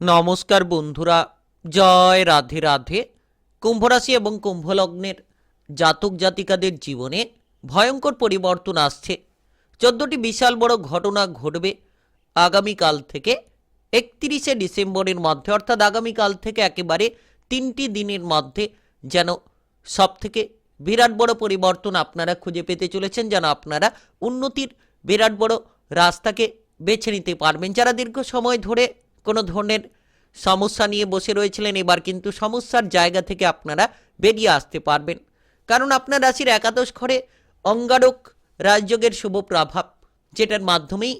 নমস্কার বন্ধুরা, জয় রাধে রাধে। কুম্ভরাশি এবং কুম্ভলগ্নের জাতক জাতিকাদের জীবনে ভয়ঙ্কর পরিবর্তন আসছে। চোদ্দটি বিশাল বড় ঘটনা ঘটবে আগামীকাল থেকে একত্রিশে ডিসেম্বরের মধ্যে, অর্থাৎ আগামীকাল থেকে একেবারে তিনটি দিনের মধ্যে যেন সব থেকে বিরাট বড় পরিবর্তন আপনারা খুঁজে পেতে চলেছেন, যেন আপনারা উন্নতির বিরাট বড় রাস্তাকে বেছে নিতে পারবেন। যারা দীর্ঘ সময় ধরে কোনো ধরনের সমস্যা নিয়ে বসে রয়েছিলেন, এবার কিন্তু সমস্যার জায়গা থেকে আপনারা বেরিয়ে আসতে পারবেন। কারণ আপনার রাশির একাদশ ঘরে অঙ্গারক রাজযোগের শুভ প্রভাব, যেটার মাধ্যমেই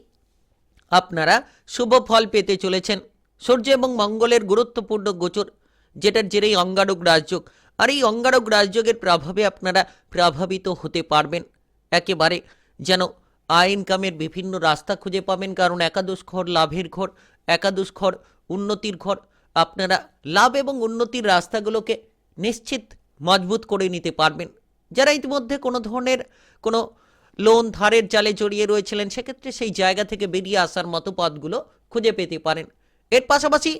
আপনারা শুভ ফল পেতে চলেছেন। সূর্য এবং মঙ্গলের গুরুত্বপূর্ণ গোচর, যেটার জেরেই অঙ্গারক রাজযোগ। আর এই অঙ্গারক রাজযোগের প্রভাবে আপনারা প্রভাবিত হতে পারবেন। একেবারে যেন আয় ইনকামের বিভিন্ন রাস্তা খুঁজে পাবেন, কারণ একাদশ ঘর লাভের ঘর একাদশ ঘর উন্নতির ঘর আপনারা লাভ এবং উন্নতির রাস্তাগুলোকে নিশ্চিত মজবুত করে নিতে পারবেন। যারা ইতিমধ্যে কোনো ধরনের কোনো লোন ধারের জালে জড়িয়ে রয়েছিলেন, সেক্ষেত্রে সেই জায়গা থেকে বেরিয়ে আসার মতো পথগুলো খুঁজে পেতে পারেন। এর পাশাপাশি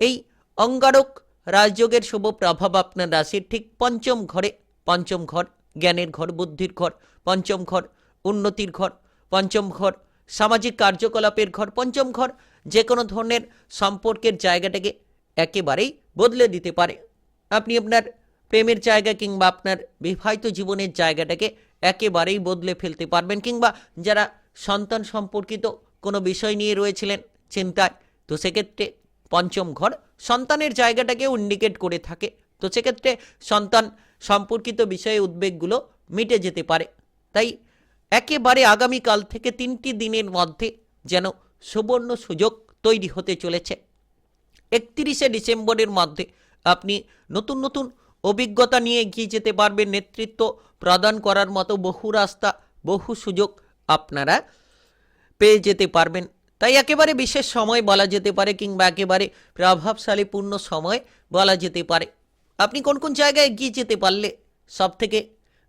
এই অঙ্গারক রাজযোগের শুভ প্রভাব আপনার রাশির ঠিক পঞ্চম ঘরে, পঞ্চম ঘর জ্ঞানের ঘর, বুদ্ধির ঘর, পঞ্চম ঘর উন্নতির ঘর পঞ্চম ঘর, সামাজিক কার্যকলাপের ঘর, পঞ্চম ঘর যে কোনো ধরনের সম্পর্কের জায়গাটাকে একেবারেই বদলে দিতে পারে। আপনি আপনার প্রেমের জায়গা কিংবা আপনার বিবাহিত জীবনের জায়গাটাকে একেবারেই বদলে ফেলতে পারবেন, কিংবা যারা সন্তান সম্পর্কিত কোনো বিষয় নিয়ে রয়েছিলেন চিন্তায়, তো সেক্ষেত্রে পঞ্চম ঘর সন্তানের জায়গাটাকেও ইন্ডিকেট করে থাকে। তো সেক্ষেত্রে সন্তান সম্পর্কিত বিষয়ে উদ্বেগগুলো মিটে যেতে পারে। তাই একেবারে আগামীকাল থেকে তিনটি দিনের মধ্যে যেন সুবর্ণ সুযোগ তৈরি হতে চলেছে। একত্রিশে ডিসেম্বরের মধ্যে আপনি নতুন নতুন অভিজ্ঞতা নিয়ে এগিয়ে যেতে পারবেন, নেতৃত্ব প্রদান করার মতো বহু রাস্তা, বহু সুযোগ আপনারা পেয়ে যেতে পারবেন। তাই একেবারে বিশেষ সময় বলা যেতে পারে কিংবা একেবারে প্রভাবশালীপূর্ণ সময় বলা যেতে পারে। আপনি কোন কোন জায়গায় এগিয়ে যেতে পারলে সব থেকে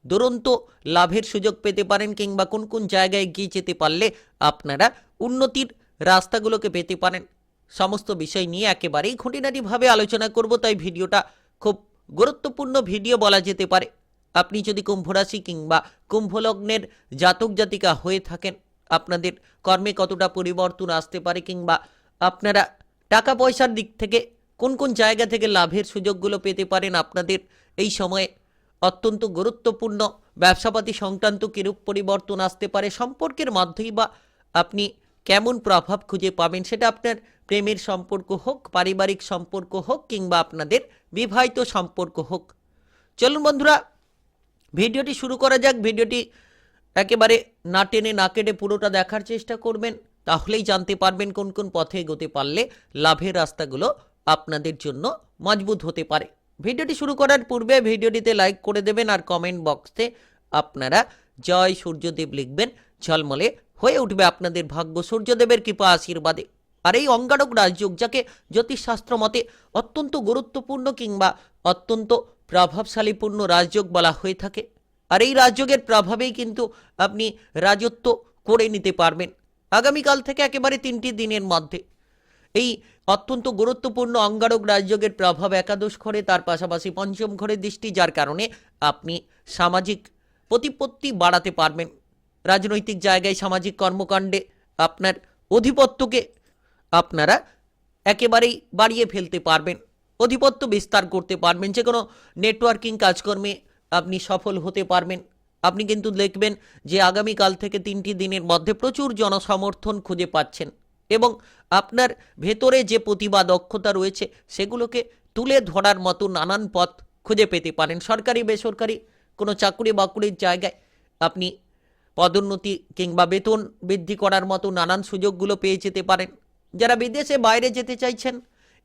দুরন্ত লাভের সুযোগ পেতে পারেন কিংবা কোন কোন জায়গায় এগিয়ে যেতে পারলে আপনারা উন্নতির রাস্তাগুলোকে পেতে পারেন। সমস্ত বিষয় নিয়ে একেবারেই খুঁটিনাটিভাবে আলোচনা করব, তাই ভিডিওটা খুব গুরুত্বপূর্ণ ভিডিও বলা যেতে পারে। আপনি যদি কুম্ভ রাশি কিংবা কুম্ভলগ্নের জাতক জাতিকা হয়ে থাকেন, আপনাদের কর্মে কতটা পরিবর্তন আসতে পারে কিংবা আপনারা টাকা পয়সার দিক থেকে কোন কোন জায়গা থেকে লাভের সুযোগগুলো পেতে পারেন, আপনাদের এই সময়ে অত্যন্ত গুরুত্বপূর্ণ। ব্যবসাপাতি সংক্রান্ত কিরূপ পরিবর্তন আসতে পারে, সম্পর্কের মধ্যেই বা আপনি কেমন প্রভাব খুঁজে পাবেন সেটা আপনার প্রেমের সম্পর্ক হোক, পারিবারিক সম্পর্ক হোক কিংবা আপনাদের বিবাহিত সম্পর্ক হোক। চলুন বন্ধুরা, ভিডিওটি শুরু করা যাক। ভিডিওটি একেবারে না টেনে না কেটে পুরোটা দেখার চেষ্টা করবেন, তাহলেই জানতে পারবেন কোন কোন পথে এগোতে পারলে লাভের রাস্তাগুলো আপনাদের জন্য মজবুত হতে পারে। ভিডিওটি শুরু করার পূর্বে ভিডিওটিতে লাইক করে দেবেন আর কমেন্ট বক্সে আপনারা জয় সূর্যদেব লিখবেন। ঝলমলে হয়ে উঠবে আপনাদের ভাগ্য। সূর্যদেবের কৃপা আশীর্বাদে। আর এই অঙ্গারক রাজযোগ যাকে জ্যোতিষশাস্ত্র মতে অত্যন্ত গুরুত্বপূর্ণ কিংবা অত্যন্ত প্রভাবশালীপূর্ণ রাজযোগ বলা হয়ে থাকে। আর এই রাজযোগের প্রভাবেই কিন্তু আপনি রাজত্ব করে নিতে পারবেন। আগামীকাল থেকে একেবারে তিনটি দিনের মধ্যে। এই অত্যন্ত গুরুত্বপূর্ণ অঙ্গারক রাজযোগের প্রভাব একাদশ ঘরে, তার পাশাপাশি পঞ্চম ঘরে দৃষ্টি, যার কারণে আপনি সামাজিক প্রতিপত্তি বাড়াতে পারবেন। রাজনৈতিক জায়গায় সামাজিক কর্মকাণ্ডে আপনার অধিপত্যকে আপনারা একেবারেই বাড়িয়ে ফেলতে পারবেন অধিপত্য বিস্তার করতে পারবেন। যে কোনো নেটওয়ার্কিং কাজকর্মে আপনি সফল হতে পারবেন। আপনি কিন্তু দেখবেন যে আগামীকাল থেকে তিনটি দিনের মধ্যে প্রচুর জনসমর্থন খুঁজে পাচ্ছেন। এবং আপনার ভেতরে যে প্রতিভা, দক্ষতা রয়েছে, সেগুলোকে তুলে ধরার মতো নানান পথ খুঁজে পেতে পারেন। সরকারি, বেসরকারি কোনো চাকুরি বাকুরির জায়গায় আপনি পদোন্নতি কিংবা বেতন বৃদ্ধি করার মতো নানান সুযোগগুলো পেয়ে যেতে পারেন। যারা বিদেশে বাইরে যেতে চাইছেন,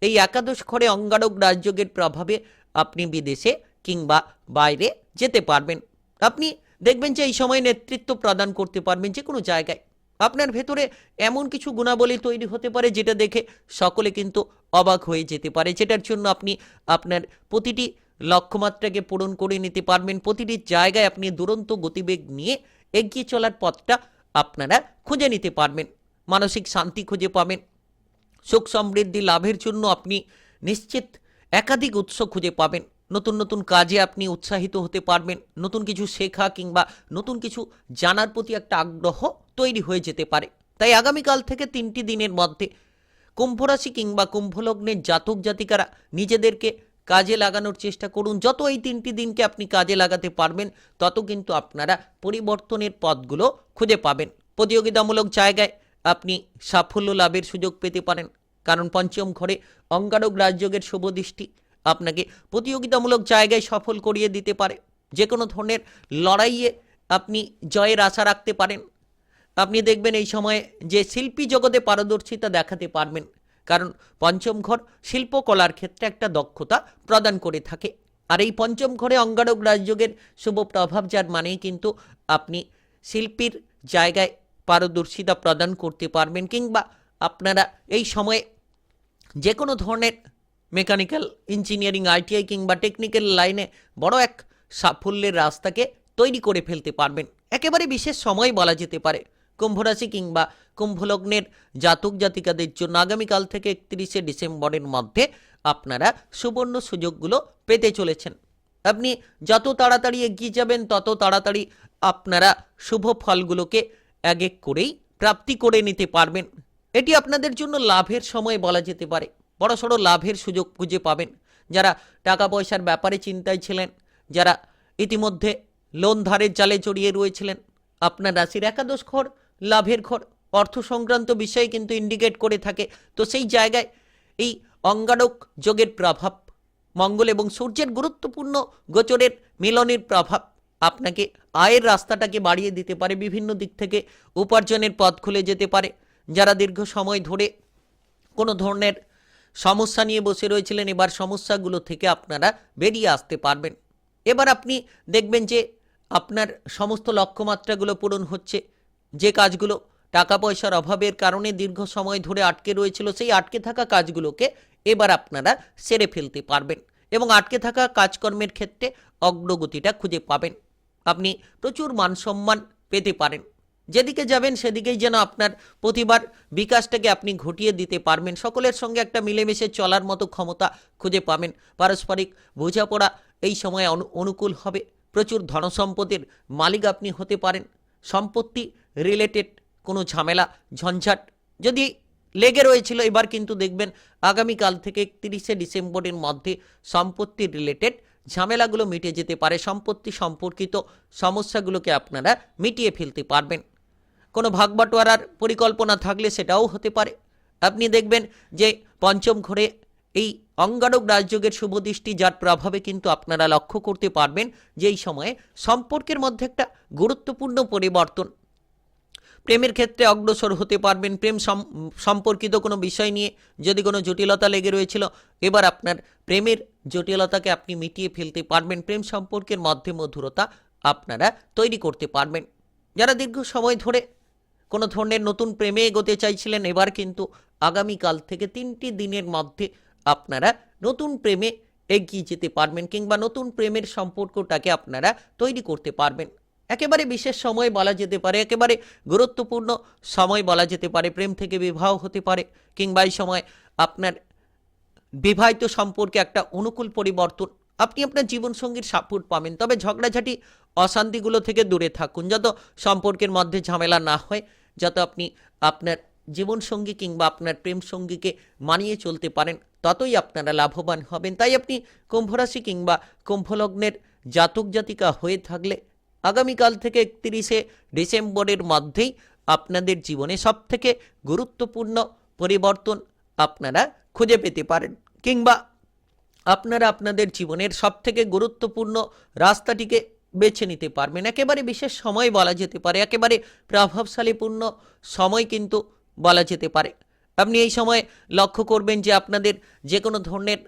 এই একাদশ ঘরে অঙ্গারক রাজযোগের প্রভাবে আপনি বিদেশে কিংবা বাইরে যেতে পারবেন। আপনি দেখবেন যে এই সময় নেতৃত্ব প্রদান করতে পারবেন যে কোনো জায়গায়। আপনার ভেতরে এমন কিছু গুণাবলী তৈরি হতে পারে যেটা দেখে সকলে কিন্তু অবাক হয়ে যেতে পারে। যেটার জন্য আপনি আপনার প্রতিটি লক্ষ্যমাত্রাকে পূরণ করে নিতে পারবেন। প্রতিটি জায়গায় আপনি দুরন্ত গতিবেগ নিয়ে এগিয়ে চলার পথটা আপনারা খুঁজে নিতে পারবেন। মানসিক শান্তি খুঁজে পাবেন। সুখ সমৃদ্ধি লাভের জন্য আপনি নিশ্চিত একাধিক উৎস খুঁজে পাবেন। নতুন নতুন কাজে আপনি উৎসাহিত হতে পারবেন, নতুন কিছু শেখা কিংবা নতুন কিছু জানার প্রতি একটা আগ্রহ তৈরি হয়ে যেতে পারে। তাই আগামীকাল থেকে তিনটি দিনের মধ্যে কুম্ভ রাশি কিংবা কুম্ভলগ্নের জাতক জাতিকারা নিজেদেরকে কাজে লাগানোর চেষ্টা করুন। যত এই তিনটি দিনকে আপনি কাজে লাগাতে পারবেন, তত কিন্তু আপনারা পরিবর্তনের পথগুলো খুঁজে পাবেন। প্রতিযোগিতামূলক জায়গায় আপনি সাফল্য লাভের সুযোগ পেতে পারেন। কারণ পঞ্চম ঘরে অঙ্গারক রাজযোগের শুভ দৃষ্টি আপনাকে প্রতিযোগিতামূলক জায়গায় সফল করিয়ে দিতে পারে। যে কোনো ধরনের লড়াইয়ে আপনি জয়ের আশা রাখতে পারেন। আপনি দেখবেন এই সময়ে যে শিল্পী জগতে পারদর্শিতা দেখাতে পারবেন, কারণ পঞ্চম ঘর শিল্পকলার ক্ষেত্রে একটা দক্ষতা প্রদান করে থাকে। আর এই পঞ্চম ঘরে অঙ্গারক রাজযোগের শুভ প্রভাব, যার মানেই কিন্তু আপনি শিল্পীর জায়গায় পারদর্শিতা প্রদান করতে পারবেন, কিংবা আপনারা এই সময়ে যে কোনো ধরনের মেকানিক্যাল ইঞ্জিনিয়ারিং, আইটিআই কিংবা টেকনিক্যাল লাইনে বড় এক সাফল্যের রাস্তাকে তৈরি করে ফেলতে পারবেন। একেবারে বিশেষ সময় বলা যেতে পারে। কুম্ভরাশি কিংবা কুম্ভলগ্নের জাতক জাতিকাদের জন্য আগামীকাল থেকে একত্রিশে ডিসেম্বরের মধ্যে আপনারা সুবর্ণ সুযোগগুলো পেতে চলেছেন। আপনি যত তাড়াতাড়ি এগিয়ে যাবেন, তত তাড়াতাড়ি আপনারা শুভ ফলগুলোকে এক এক করেই প্রাপ্তি করে নিতে পারবেন। এটি আপনাদের জন্য লাভের সময় বলা যেতে পারে। বড়সড় লাভের সুযোগ খুঁজে পাবেন। যারা টাকা পয়সার ব্যাপারে চিন্তায় ছিলেন, যারা ইতিমধ্যে লোন ধারের জালে জড়িয়ে রয়েছিলেন, আপনার রাশির একাদশ ঘর লাভের ঘর অর্থ সংক্রান্ত বিষয়ে কিন্তু ইন্ডিকেট করে থাকে। তো সেই জায়গায় এই অঙ্গারক যোগের প্রভাব, মঙ্গল এবং সূর্যের গুরুত্বপূর্ণ গোচরের মিলনের প্রভাব আপনাকে আয়ের রাস্তাটাকে বাড়িয়ে দিতে পারে, বিভিন্ন দিক থেকে উপার্জনের পথ খুলে যেতে পারে। যারা দীর্ঘ সময় ধরে কোনো ধরনের সমস্যা নিয়ে বসে রয়েছিলেন, এবার সমস্যাগুলো থেকে আপনারা বেরিয়ে আসতে পারবেন। এবার আপনি দেখবেন যে আপনার সমস্ত লক্ষ্যমাত্রাগুলো পূরণ হচ্ছে। যে কাজগুলো টাকা পয়সার অভাবের কারণে দীর্ঘ সময় ধরে আটকে রয়েছিল, সেই আটকে থাকা কাজগুলোকে এবার আপনারা সেরে ফেলতে পারবেন এবং আটকে থাকা কাজকর্মের ক্ষেত্রে অগ্রগতিটা খুঁজে পাবেন। আপনি প্রচুর মান সম্মান পেতে পারেন। যেদিকে যাবেন সেদিকেই যেন আপনার প্রতিবার বিকাশটাকে আপনি ঘটিয়ে দিতে পারবেন। সকলের সঙ্গে একটা মিলেমিশে চলার মতো ক্ষমতা খুঁজে পাবেন। পারস্পরিক বোঝাপড়া এই সময় অনু- অনুকূল হবে। প্রচুর ধনসম্পদের মালিক আপনি হতে পারেন। সম্পত্তি রিলেটেড কোনো ঝামেলা, ঝঞ্ঝাট যদি লেগে রয়েছিল, এবার কিন্তু দেখবেন আগামীকাল থেকে একত্রিশে ডিসেম্বরের মধ্যে সম্পত্তি রিলেটেড ঝামেলাগুলো মিটে যেতে পারে। সম্পত্তি সম্পর্কিত সমস্যাগুলোকে আপনারা মিটিয়ে ফেলতে পারবেন। কোনো ভাগবাটোয়ারার পরিকল্পনা থাকলে সেটাও হতে পারে। আপনি দেখবেন যে পঞ্চম ঘরে এই অঙ্গারক রাজযোগের শুভদৃষ্টি যার প্রভাবে কিন্তু আপনারা লক্ষ্য করতে পারবেন যে এই সময়ে সম্পর্কের মধ্যে একটা গুরুত্বপূর্ণ পরিবর্তন। প্রেমের ক্ষেত্রে অগ্রসর হতে পারবেন। প্রেম সম্পর্কিত কোনো বিষয় নিয়ে যদি কোনো জটিলতা লেগে রয়েছিল, এবার আপনার প্রেমের জটিলতাকে আপনি মিটিয়ে ফেলতে পারবেন। প্রেম সম্পর্কের মধ্যে মধুরতা আপনারা তৈরি করতে পারবেন। যারা দীর্ঘ সময় ধরে কোনো ধরনের নতুন প্রেমে এগোতে চাইছিলেন। এবার কিন্তু আগামীকাল থেকে তিনটি দিনের মধ্যে আপনারা নতুন প্রেমে এগিয়ে যেতে পারবেন কিংবা নতুন প্রেমের সম্পর্কটাকে আপনারা তৈরি করতে পারবেন। একেবারে বিশেষ সময় বলা যেতে পারে, একেবারে গুরুত্বপূর্ণ সময় বলা যেতে পারে, প্রেম থেকে বিবাহ হতে পারে কিংবা এই সময় আপনার বিবাহিত সম্পর্কে একটা অনুকূল পরিবর্তন। আপনি আপনার জীবনসঙ্গীর সাপোর্ট পাবেন, তবে ঝগড়াঝাটি অশান্তিগুলো থেকে দূরে থাকুন। যত সম্পর্কের মধ্যে ঝামেলা না হয় যত আপনি আপনার জীবনসঙ্গী কিংবা আপনার প্রেম সঙ্গীকে মানিয়ে চলতে পারেন, ততই আপনারা লাভবান হবেন। তাই আপনি কুম্ভরাশি কিংবা কুম্ভলগ্নের জাতক জাতিকা হয়ে থাকলে আগামীকাল থেকে একত্রিশে ডিসেম্বরের মধ্যেই আপনাদের জীবনে সবথেকে গুরুত্বপূর্ণ পরিবর্তন আপনারা খুঁজে পেতে পারেন কিংবা আপনারা আপনাদের জীবনের সবথেকে গুরুত্বপূর্ণ রাস্তাটিকে বেছে নিতে পারবেন। একেবারে বিশেষ সময় বলা যেতে পারে, একেবারে প্রভাবশালীপূর্ণ সময় কিন্তু বলা যেতে পারে। আপনি এই সময় লক্ষ্য করবেন যে আপনাদের যে কোনো ধরনের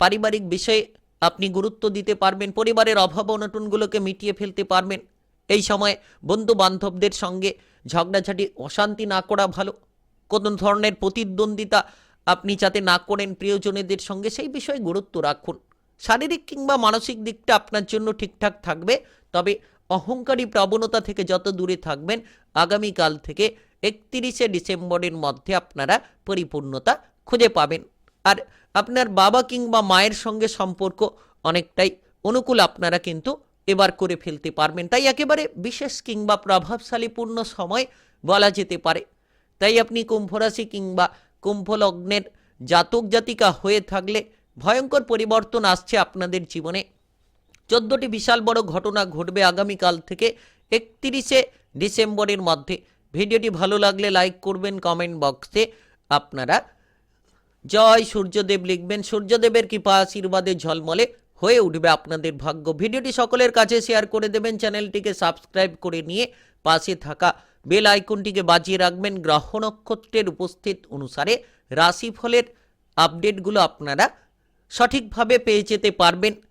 পারিবারিক বিষয়ে আপনি গুরুত্ব দিতে পারবেন, পরিবারের অভাব অনটনগুলোকে মিটিয়ে ফেলতে পারবেন। এই সময় বন্ধু বান্ধবদের সঙ্গে ঝগড়াঝাটি, অশান্তি না করা ভালো। কোনো ধরনের প্রতিদ্বন্দ্বিতা আপনি যাতে না করেন প্রিয়জনেদের সঙ্গে, সেই বিষয়ে গুরুত্ব রাখুন। শারীরিক কিংবা মানসিক দিকটা আপনার জন্য ঠিকঠাক থাকবে। তবে অহংকারী প্রবণতা থেকে যত দূরে থাকবেন, আগামীকাল থেকে একত্রিশে ডিসেম্বরের মধ্যে আপনারা পরিপূর্ণতা খুঁজে পাবেন। আর আপনার বাবা কিংবা মায়ের সঙ্গে সম্পর্ক অনেকটাই অনুকূল আপনারা কিন্তু এবার করে ফেলতে পারবেন। তাই একেবারে বিশেষ কিংবা প্রভাবশালীপূর্ণ সময় বলা যেতে পারে। তাই আপনি কুম্ভ রাশি কিংবা কুম্ভ লগ্নের জাতক জাতিকা হয়ে থাকলে ভয়ঙ্কর পরিবর্তন আসছে আপনাদের জীবনে। চোদ্দোটি বিশাল বড় ঘটনা ঘটবে আগামীকাল থেকে একত্রিশে ডিসেম্বরের মধ্যে। ভিডিওটি ভালো লাগলে লাইক করবেন, কমেন্ট বক্সে আপনারা জয় সূর্যদেব লিখবেন। সূর্যদেবের কৃপা আশীর্বাদে ঝলমলে হয়ে উঠবে আপনাদের ভাগ্য। ভিডিওটি সকলের কাছে শেয়ার করে দেবেন, চ্যানেলটিকে সাবস্ক্রাইব করে নিয়ে পাশে থাকা বেল আইকনটিকে বাজিয়ে রাখবেন। গ্রহ নক্ষত্রের উপস্থিত অনুসারে রাশিফলের আপডেটগুলো আপনারা সঠিকভাবে পেয়ে যেতে পারবেন।